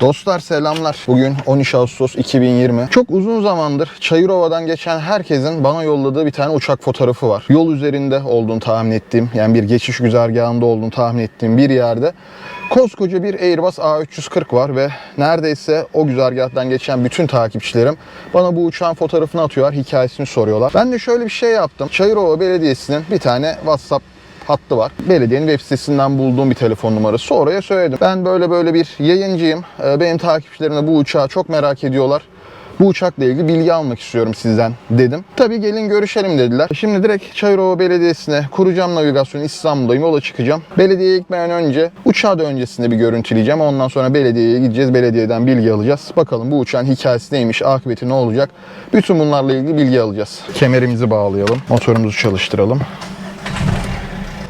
Dostlar selamlar. Bugün 13 Ağustos 2020. Çok uzun zamandır Çayırova'dan geçen herkesin bana yolladığı bir tane uçak fotoğrafı var. Yol üzerinde olduğunu tahmin ettiğim, yani bir geçiş güzergahında olduğunu tahmin ettiğim bir yerde koskoca bir Airbus A340 var ve neredeyse o güzergahtan geçen bütün takipçilerim bana bu uçağın fotoğrafını atıyorlar, hikayesini soruyorlar. Ben de şöyle bir şey yaptım. Çayırova Belediyesi'nin bir tane WhatsApp hattı var. Belediyenin web sitesinden bulduğum bir telefon numarası. Oraya söyledim. Ben böyle böyle bir yayıncıyım. Ee, Benim takipçilerim bu uçağı çok merak ediyorlar. Bu uçakla ilgili bilgi almak istiyorum sizden dedim. Tabii gelin görüşelim dediler. Şimdi direkt Çayırova Belediyesi'ne kuracağım navigasyonu İstanbul'dayım yola çıkacağım. Belediyeye gitmeden önce uçağı da öncesinde bir görüntüleyeceğim. Ondan sonra belediyeye gideceğiz. Belediyeden bilgi alacağız. Bakalım bu uçağın hikayesi neymiş, akıbeti ne olacak? Bütün bunlarla ilgili bilgi alacağız. Kemerimizi bağlayalım. Motorumuzu çalıştıralım.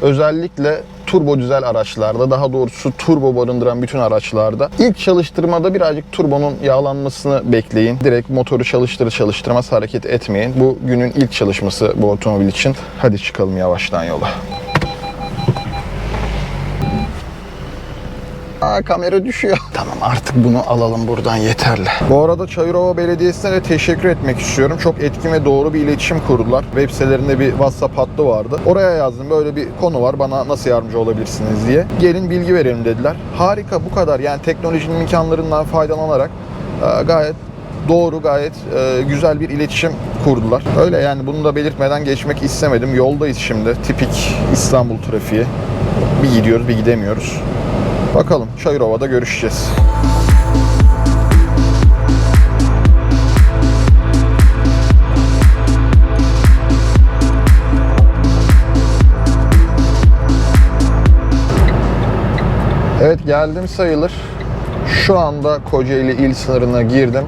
Özellikle turbo dizel araçlarda, daha doğrusu turbo barındıran bütün araçlarda ilk çalıştırmada birazcık turbonun yağlanmasını bekleyin. Direkt motoru çalıştırır çalıştırmaz hareket etmeyin. Bu günün ilk çalışması bu otomobil için. Hadi çıkalım yavaştan yola. Aa, kamera düşüyor. Tamam artık bunu alalım buradan yeterli. Bu arada Çayırova Belediyesi'ne de teşekkür etmek istiyorum. Çok etkin ve doğru bir iletişim kurdular. Web sitelerinde bir WhatsApp hattı vardı. Oraya yazdım böyle bir konu var bana nasıl yardımcı olabilirsiniz diye. Gelin bilgi verelim dediler. Harika bu kadar yani teknolojinin imkanlarından faydalanarak e, gayet doğru gayet e, güzel bir iletişim kurdular. Öyle yani bunu da belirtmeden geçmek istemedim. Yoldayız şimdi. Tipik İstanbul trafiği. Bir gidiyoruz bir gidemiyoruz. Bakalım Çayırova'da görüşeceğiz. Evet geldim sayılır. Şu anda Kocaeli il sınırına girdim.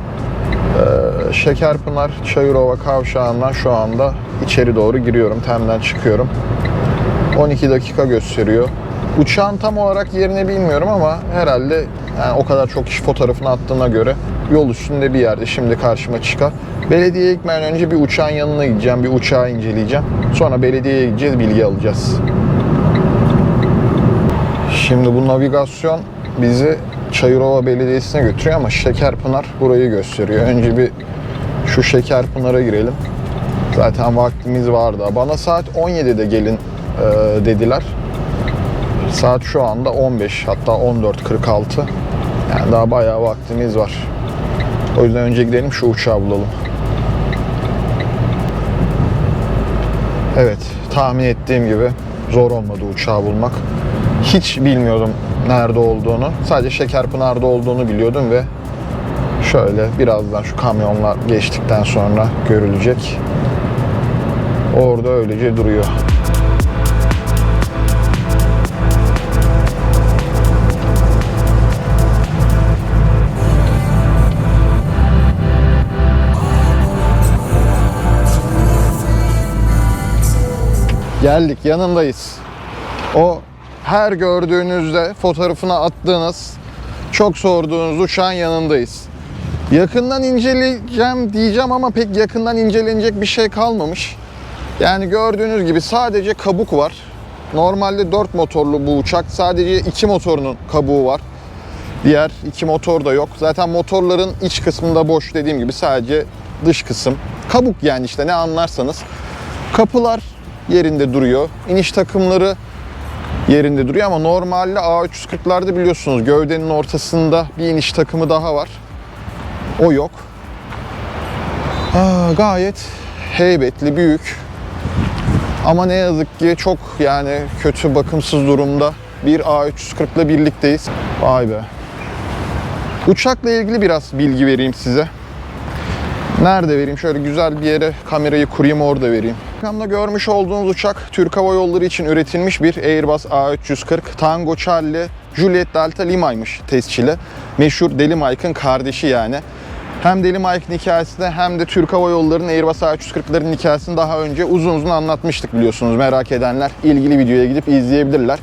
Ee, Şekerpınar Çayırova kavşağından şu anda içeri doğru giriyorum. Temden çıkıyorum. 12 dakika gösteriyor. Uçağın tam olarak yerini bilmiyorum ama herhalde yani o kadar çok kişi fotoğrafını attığına göre yol üstünde bir yerde şimdi karşıma çıkar. Belediyeye gitmeden önce bir uçağın yanına gideceğim, bir uçağı inceleyeceğim. Sonra belediyeye gideceğiz, bilgi alacağız. Şimdi bu navigasyon bizi Çayırova Belediyesi'ne götürüyor ama Şekerpınar burayı gösteriyor. Önce bir şu Şekerpınar'a girelim. Zaten vaktimiz vardı. Bana saat 17'de gelin e, dediler. Saat şu anda 15 hatta 14.46. Yani daha bayağı vaktimiz var. O yüzden önce gidelim şu uçağı bulalım. Evet, tahmin ettiğim gibi zor olmadı uçağı bulmak. Hiç bilmiyordum nerede olduğunu. Sadece Şekerpınar'da olduğunu biliyordum ve şöyle birazdan şu kamyonlar geçtikten sonra görülecek. Orada öylece duruyor. Geldik yanındayız. O her gördüğünüzde fotoğrafını attığınız, çok sorduğunuz uçağın yanındayız. Yakından inceleyeceğim diyeceğim ama pek yakından incelenecek bir şey kalmamış. Yani gördüğünüz gibi sadece kabuk var. Normalde 4 motorlu bu uçak. Sadece 2 motorunun kabuğu var. Diğer iki motor da yok. Zaten motorların iç kısmında boş dediğim gibi sadece dış kısım. Kabuk yani işte ne anlarsanız. Kapılar yerinde duruyor. İniş takımları yerinde duruyor ama normalde A340'larda biliyorsunuz gövdenin ortasında bir iniş takımı daha var. O yok. Aa, gayet heybetli, büyük. Ama ne yazık ki çok yani kötü bakımsız durumda bir A340 ile birlikteyiz. Vay be. Uçakla ilgili biraz bilgi vereyim size. Nerede vereyim? Şöyle güzel bir yere kamerayı kurayım orada vereyim. Arkamda görmüş olduğunuz uçak Türk Hava Yolları için üretilmiş bir Airbus A340 Tango Charlie Juliet Delta Lima'ymış tescili. Meşhur Deli Mike'ın kardeşi yani. Hem Deli Mike'ın hikayesini hem de Türk Hava Yolları'nın Airbus A340'ların hikayesini daha önce uzun uzun anlatmıştık biliyorsunuz. Merak edenler ilgili videoya gidip izleyebilirler.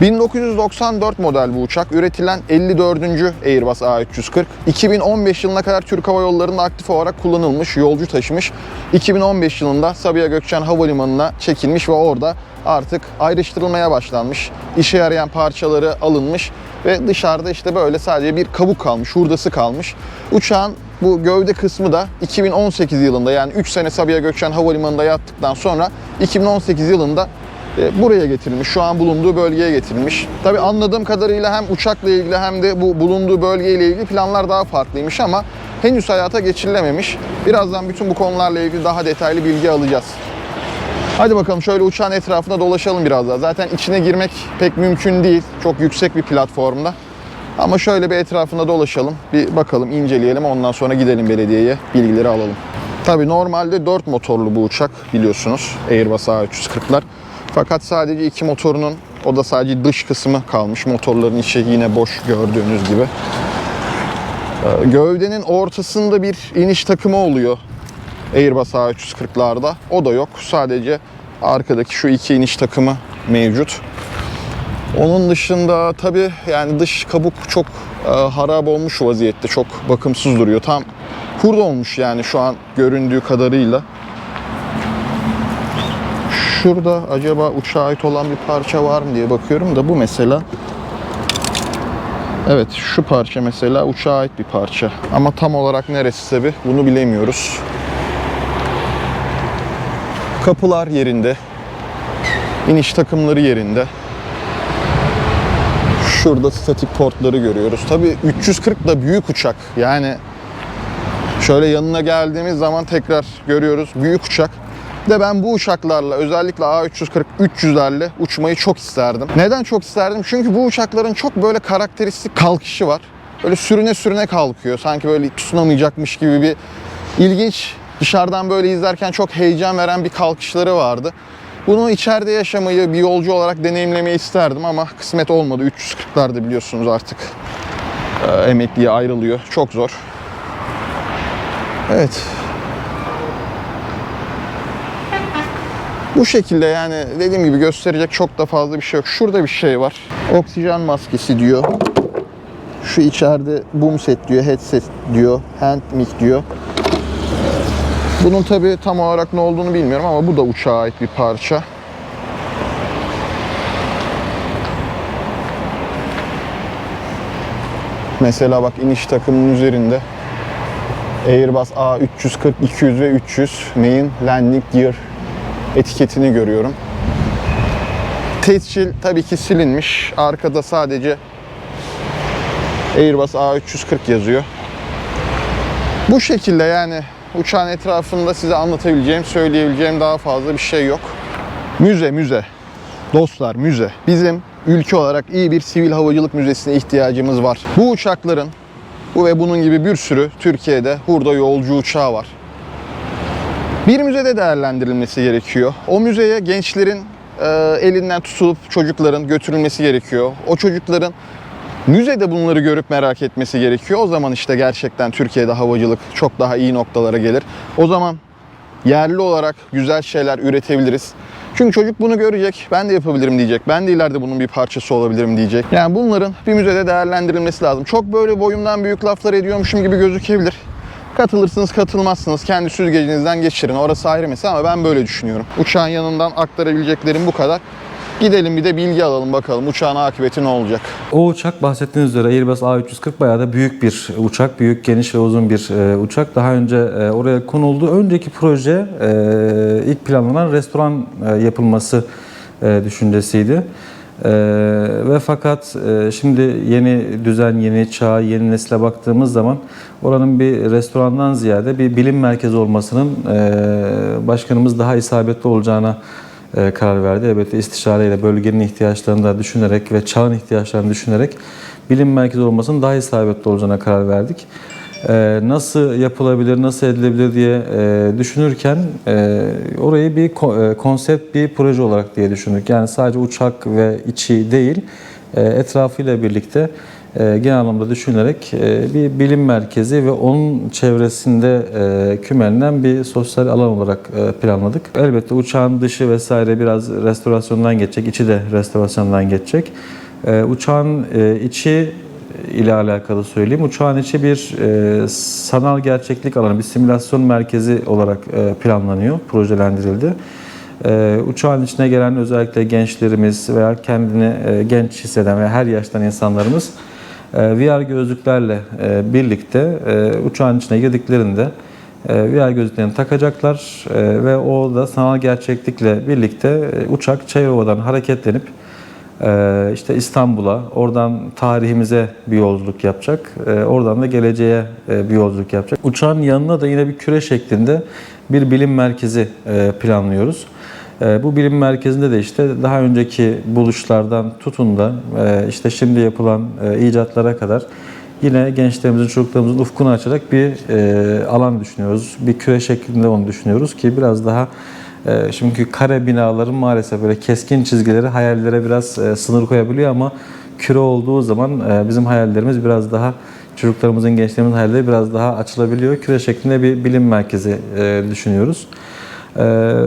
1994 model bu uçak. Üretilen 54. Airbus A340. 2015 yılına kadar Türk Hava Yolları'nda aktif olarak kullanılmış, yolcu taşımış. 2015 yılında Sabiha Gökçen Havalimanı'na çekilmiş ve orada artık ayrıştırılmaya başlanmış. İşe yarayan parçaları alınmış ve dışarıda işte böyle sadece bir kabuk kalmış, hurdası kalmış. Uçağın bu gövde kısmı da 2018 yılında yani 3 sene Sabiha Gökçen Havalimanı'nda yattıktan sonra 2018 yılında buraya getirilmiş. Şu an bulunduğu bölgeye getirilmiş. Tabii anladığım kadarıyla hem uçakla ilgili hem de bu bulunduğu bölgeyle ilgili planlar daha farklıymış ama henüz hayata geçirilememiş. Birazdan bütün bu konularla ilgili daha detaylı bilgi alacağız. Hadi bakalım şöyle uçağın etrafında dolaşalım biraz daha. Zaten içine girmek pek mümkün değil. Çok yüksek bir platformda. Ama şöyle bir etrafında dolaşalım. Bir bakalım, inceleyelim. Ondan sonra gidelim belediyeye, bilgileri alalım. Tabii normalde 4 motorlu bu uçak biliyorsunuz. Airbus A340'lar. Fakat sadece iki motorunun, o da sadece dış kısmı kalmış. Motorların içi yine boş gördüğünüz gibi. Ee, Gövdenin ortasında bir iniş takımı oluyor Airbus A340'larda. O da yok. Sadece arkadaki şu iki iniş takımı mevcut. Onun dışında tabii yani dış kabuk çok e, harap olmuş vaziyette. Çok bakımsız duruyor. Tam hurda olmuş yani şu an göründüğü kadarıyla. Şurada acaba uçağa ait olan bir parça var mı diye bakıyorum da bu mesela Evet şu parça mesela uçağa ait bir parça. Ama tam olarak neresi tabi bunu bilemiyoruz. Kapılar yerinde. İniş takımları yerinde. Şurada statik portları görüyoruz. Tabi 340 da büyük uçak. Yani şöyle yanına geldiğimiz zaman tekrar görüyoruz büyük uçak. De ben bu uçaklarla özellikle A340 300'lerle uçmayı çok isterdim. Neden çok isterdim? Çünkü bu uçakların çok böyle karakteristik kalkışı var. Böyle sürüne sürüne kalkıyor. Sanki böyle tutunamayacakmış gibi bir ilginç dışarıdan böyle izlerken çok heyecan veren bir kalkışları vardı. Bunu içeride yaşamayı bir yolcu olarak deneyimlemeyi isterdim ama kısmet olmadı. 340'larda biliyorsunuz artık e, emekliye ayrılıyor. Çok zor. Evet. Bu şekilde yani dediğim gibi gösterecek çok da fazla bir şey yok. Şurada bir şey var. Oksijen maskesi diyor. Şu içeride boom set diyor, headset diyor, hand mic diyor. Bunun tabi tam olarak ne olduğunu bilmiyorum ama bu da uçağa ait bir parça. Mesela bak iniş takımının üzerinde Airbus A340, 200 ve 300 Main Landing Gear etiketini görüyorum. Tescil tabii ki silinmiş. Arkada sadece Airbus A340 yazıyor. Bu şekilde yani uçağın etrafında size anlatabileceğim, söyleyebileceğim daha fazla bir şey yok. Müze, müze. Dostlar müze. Bizim ülke olarak iyi bir sivil havacılık müzesine ihtiyacımız var. Bu uçakların bu ve bunun gibi bir sürü Türkiye'de hurda yolcu uçağı var. Bir müzede değerlendirilmesi gerekiyor. O müzeye gençlerin e, elinden tutulup çocukların götürülmesi gerekiyor. O çocukların müzede bunları görüp merak etmesi gerekiyor. O zaman işte gerçekten Türkiye'de havacılık çok daha iyi noktalara gelir. O zaman yerli olarak güzel şeyler üretebiliriz. Çünkü çocuk bunu görecek, ben de yapabilirim diyecek. Ben de ileride bunun bir parçası olabilirim diyecek. Yani bunların bir müzede değerlendirilmesi lazım. Çok böyle boyumdan büyük laflar ediyormuşum gibi gözükebilir. Katılırsınız, katılmazsınız. Kendi süzgecinizden geçirin. Orası ayrı mesele ama ben böyle düşünüyorum. Uçağın yanından aktarabileceklerim bu kadar. Gidelim bir de bilgi alalım bakalım uçağın akıbeti ne olacak. O uçak bahsettiğiniz üzere Airbus A340 bayağı da büyük bir uçak. Büyük, geniş ve uzun bir e, uçak. Daha önce e, oraya konuldu. Önceki proje e, ilk planlanan restoran e, yapılması e, düşüncesiydi. E, ve fakat e, şimdi yeni düzen, yeni çağ, yeni nesile baktığımız zaman oranın bir restorandan ziyade bir bilim merkezi olmasının e, başkanımız daha isabetli olacağına e, karar verdi. Elbette istişareyle bölgenin ihtiyaçlarını da düşünerek ve çağın ihtiyaçlarını düşünerek bilim merkezi olmasının daha isabetli olacağına karar verdik. E, Nasıl yapılabilir, nasıl edilebilir diye e, düşünürken e, orayı bir e, konsept bir proje olarak diye düşündük. Yani sadece uçak ve içi değil, etrafıyla birlikte genel anlamda düşünülerek bir bilim merkezi ve onun çevresinde kümelenen bir sosyal alan olarak planladık. Elbette uçağın dışı vesaire biraz restorasyondan geçecek, içi de restorasyondan geçecek. Uçağın içi ile alakalı söyleyeyim. Uçağın içi bir e, sanal gerçeklik alanı, bir simülasyon merkezi olarak e, planlanıyor, projelendirildi. E, uçağın içine gelen özellikle gençlerimiz veya kendini e, genç hisseden ve her yaştan insanlarımız e, VR gözlüklerle e, birlikte e, uçağın içine girdiklerinde e, VR gözlüklerini takacaklar e, ve o da sanal gerçeklikle birlikte e, uçak Çayrova'dan hareketlenip işte İstanbul'a, oradan tarihimize bir yolculuk yapacak. Ee, Oradan da geleceğe e, bir yolculuk yapacak. Uçağın yanına da yine bir küre şeklinde bir bilim merkezi e, planlıyoruz. Ee, Bu bilim merkezinde de işte daha önceki buluşlardan tutun da e, işte şimdi yapılan icatlara kadar yine gençlerimizin, çocuklarımızın ufkunu açacak bir alan düşünüyoruz. Bir küre şeklinde onu düşünüyoruz ki biraz daha Çünkü kare binaların maalesef böyle keskin çizgileri hayallere biraz e, sınır koyabiliyor ama küre olduğu zaman e, bizim hayallerimiz biraz daha çocuklarımızın, gençlerimizin hayalleri biraz daha açılabiliyor. Küre şeklinde bir bilim merkezi e, düşünüyoruz.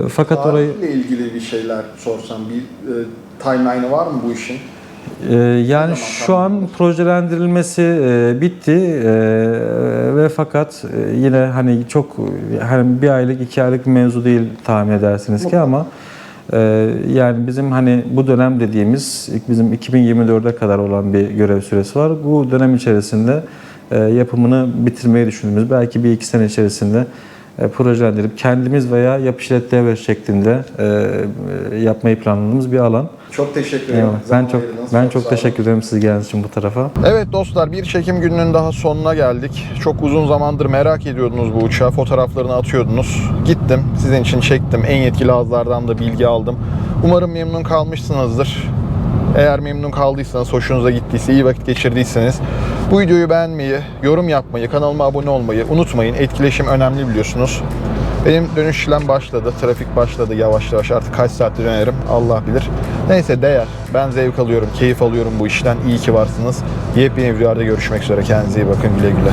Fakat orayı Tarihle ilgili bir şeyler sorsam bir timeline'ı var mı bu işin? Ee, yani şu an projelendirilmesi e, bitti e, ve fakat e, yine hani çok hani bir aylık iki aylık mevzu değil tahmin edersiniz ki ama e, yani bizim hani bu dönem dediğimiz bizim 2024'e kadar olan bir görev süresi var. Bu dönem içerisinde yapımını bitirmeyi düşündüğümüz belki bir iki sene içerisinde e, projelendirip kendimiz veya yap işlet devre şeklinde e, e, yapmayı planladığımız bir alan. Çok teşekkür ederim. Eyvallah. Ben çok ayırdınız. ben çok olun. teşekkür ederim siz geldiğiniz için bu tarafa. Evet dostlar bir çekim gününün daha sonuna geldik. Çok uzun zamandır merak ediyordunuz bu uçağı. Fotoğraflarını atıyordunuz. Gittim. Sizin için çektim. En yetkili ağızlardan da bilgi aldım. Umarım memnun kalmışsınızdır. Eğer memnun kaldıysanız, hoşunuza gittiyse, iyi vakit geçirdiyseniz bu videoyu beğenmeyi, yorum yapmayı, kanalıma abone olmayı unutmayın. Etkileşim önemli biliyorsunuz. Benim dönüş işlem başladı. Trafik başladı yavaş yavaş. Artık kaç saatte dönerim Allah bilir. Neyse değer. Ben zevk alıyorum, keyif alıyorum bu işten. İyi ki varsınız. Yepyeni videolarda görüşmek üzere. Kendinize iyi bakın. Güle güle.